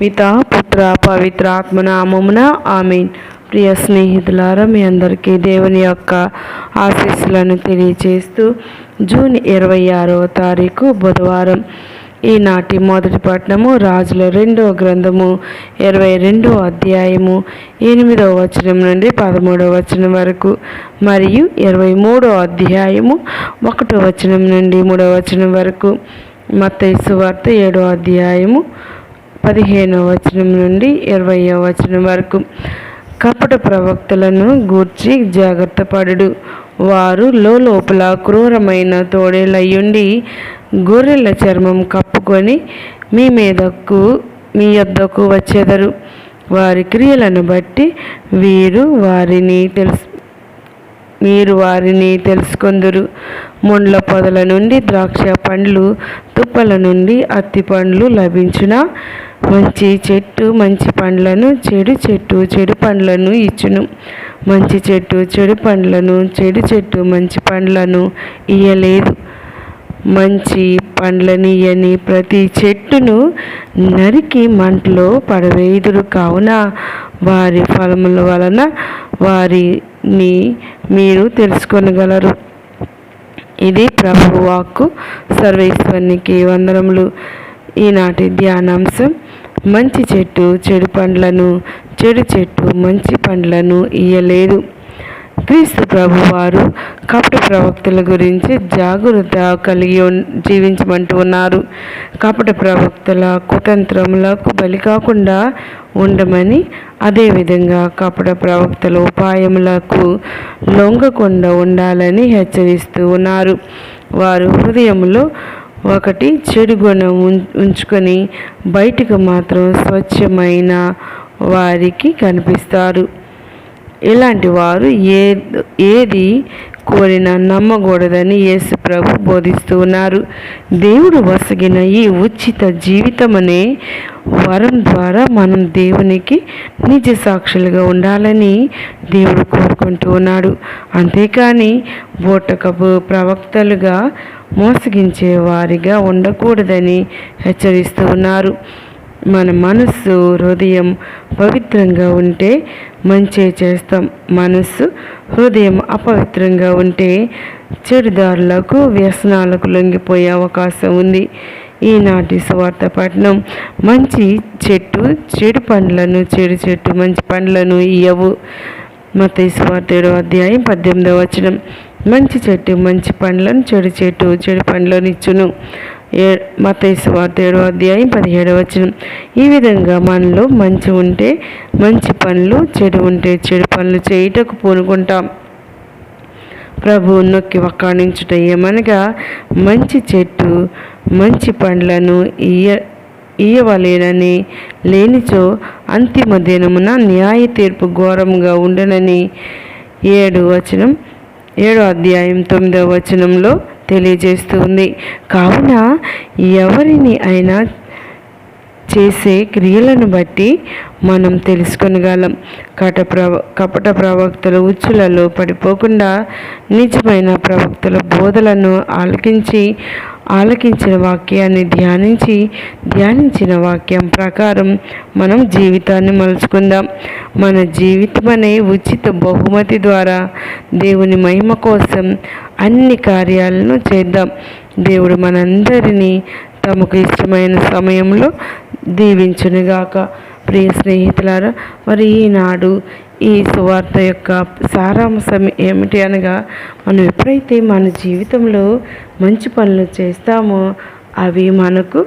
పిత పుత్ర పవిత్ర ఆత్మనామమున ఆమెన్. ప్రియ స్నేహితులారా మీ అందరికీ దేవుని యొక్క ఆశీస్సులను తెలియజేస్తూ జూన్ ఇరవై ఆరవ తారీఖు బుధవారం ఈనాటి మొదటి పట్టణము రాజుల రెండవ గ్రంథము ఇరవై రెండవ అధ్యాయము ఎనిమిదవ వచనం నుండి పదమూడవ వచనం వరకు మరియు ఇరవై మూడవ అధ్యాయము ఒకటో వచనం నుండి మూడవ వచనం వరకు. మత్తయి వార్త ఏడో అధ్యాయము పదిహేనో వచనం నుండి ఇరవయో వచనం వరకు. కపట ప్రవక్తలను గూర్చి జాగ్రత్త పడుడు. వారు లోపల క్రూరమైన తోడేలయ్యుండి గొర్రెల చర్మం కప్పుకొని మీ మీదకు మీ యొద్దకు వచ్చేదరు. వారి క్రియలను బట్టి వీరు వారిని తెలుసు మీరు వారిని తెలుసుకొందురు. ముండ్ల పొదల నుండి ద్రాక్ష పండ్లు తుప్పల నుండి అత్తి పండ్లు లభించిన? మంచి చెట్టు మంచి పండ్లను చెడు చెట్టు చెడు పండ్లను ఇచ్చును. మంచి చెట్టు చెడు పండ్లను చెడు చెట్టు మంచి పండ్లను ఇయ్యలేదు. మంచి పండ్లనియని ప్రతి చెట్టును నరికి మంటలో పడవేయుదురు. కావున వారి ఫలముల వలన వారి మీ మీరు తెలుసుకొనగలరు. ఇది ప్రభు వాక్కు సర్వేశ్వరునికి వందనములు. ఈనాటి ధ్యానాంశం మంచి చెట్టు చెడు పండ్లను చెడు చెట్టు మంచి పండ్లను ఇయ్యలేదు. క్రీస్తు ప్రభు వారు కపట ప్రవక్తుల గురించి జాగ్రత్త కలిగి జీవించమంటూ ఉన్నారు. కపట ప్రవక్తల కుతంత్రములకు బలి కాకుండా ఉండమని అదేవిధంగా కపట ప్రవక్తల ఉపాయములకు లొంగకుండా ఉండాలని హెచ్చరిస్తూ ఉన్నారు. వారు హృదయంలో ఒకటి చెడు గుణం ఉంచుకొని బయటకు మాత్రం స్వచ్ఛమైన వారికి కనిపిస్తారు. ఇలాంటి వారు ఏ ఏది కోరిన నమ్మకూడదని యేసు ప్రభు బోధిస్తూ ఉన్నారు. దేవుడు వసగిన ఈ ఉచిత జీవితం అనే వరం ద్వారా మనం దేవునికి నిజ సాక్షులుగా ఉండాలని దేవుడు కోరుకుంటూ ఉన్నాడు. అంతేకాని బోటకపు ప్రవక్తలుగా మోసగించే వారిగా ఉండకూడదని హెచ్చరిస్తూ ఉన్నారు. మన మనస్సు హృదయం పవిత్రంగా ఉంటే మంచి చేస్తాం. మనస్సు హృదయం అపవిత్రంగా ఉంటే చెడుదారులకు వ్యసనాలకు లొంగిపోయే అవకాశం ఉంది. ఈనాటి స్వార్థ పట్టణం మంచి చెట్టు చెడు పండ్లను చెడు చెట్టు మంచి పండ్లను ఇయ్యవు. మత స్వార్థ ఏడో అధ్యాయం పద్దెనిమిదవ వచనం. మంచి చెట్టు మంచి పండ్లను చెడు చెట్టు చెడు పండ్లను ఇచ్చును. ఏ మతైసు వార్త ఏడో అధ్యాయం పదిహేడవ వచనం. ఈ విధంగా మనలో మంచి ఉంటే మంచి పనులు చెడు ఉంటే చెడు పనులు చేయుటకు పూనుకుంటాం. ప్రభు నొక్కి వక్కాణించుట ఏమనగా మంచి చెట్టు మంచి పండ్లను ఇయ్య ఇయ్యవలేనని లేనిచో అంతిమ దినమున న్యాయ తీర్పు ఘోరంగా ఉండనని. ఏడు వచనం ఏడో అధ్యాయం తొమ్మిదవ వచనంలో తెలియజేస్తుంది. కావున ఎవరిని అయినా చేసే క్రియలను బట్టి మనం తెలుసుకొనగలం. కట ప్రవ కపట ప్రవక్తలు ఉచ్చులలో పడిపోకుండా నిజమైన ప్రవక్తల బోధలను ఆలకించి ఆలకించిన వాక్యాన్ని ధ్యానించి ధ్యానించిన వాక్యం ప్రకారం మనం జీవితాన్ని మలుచుకుందాం. మన జీవితం అనే ఉచిత బహుమతి ద్వారా దేవుని మహిమ కోసం అన్ని కార్యాలను చేద్దాం. దేవుడు మనందరినీ తమకు ఇష్టమైన సమయంలో దీవించునుగాక. ప్రియ స్నేహితులారా మరి ఈనాడు ఈ సువార్త యొక్క సారాంశం ఏమిటి అనగా మనం ఎప్పుడైతే మన జీవితంలో మంచి పనులు చేస్తామో అవి మనకు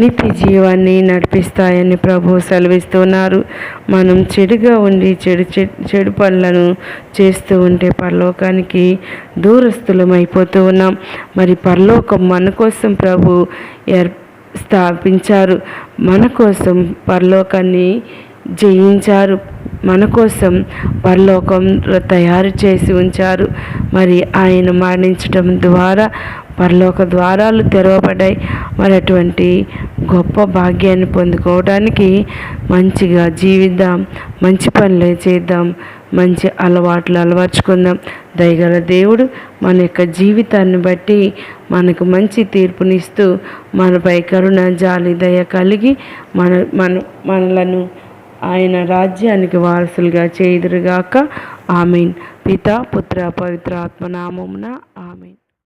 నిత్య జీవాన్ని నడిపిస్తాయని ప్రభు సెలవిస్తున్నారు. మనం చెడుగా ఉండి చెడు చెడు పనులను చేస్తూ ఉంటే పరలోకానికి దూరస్థులం అయిపోతూ ఉన్నాం. మరి పరలోకం మన కోసం ప్రభు ఏర్ స్థాపించారు. మన కోసం పరలోకాన్ని జయించారు. మన కోసం పరలోకం తయారు చేసి ఉంచారు. మరి ఆయన మరణించడం ద్వారా పరలోక ద్వారాలు తెరవబడ్డాయి. మరి అటువంటి గొప్ప భాగ్యాన్ని పొందుకోవడానికి మంచిగా జీవిద్దాం మంచి పనులే చేద్దాం మంచి అలవాట్లు అలవర్చుకుందాం. దయగల దేవుడు మన యొక్క జీవితాన్ని బట్టి మనకు మంచి తీర్పునిస్తూ మనపై కరుణ జాలి దయ కలిగి మన మన మనలను ఆయన రాజ్యానికి వారసులుగా చేయుదురుగాక. ఆమెన్. పిత పుత్ర పవిత్ర ఆత్మనామమున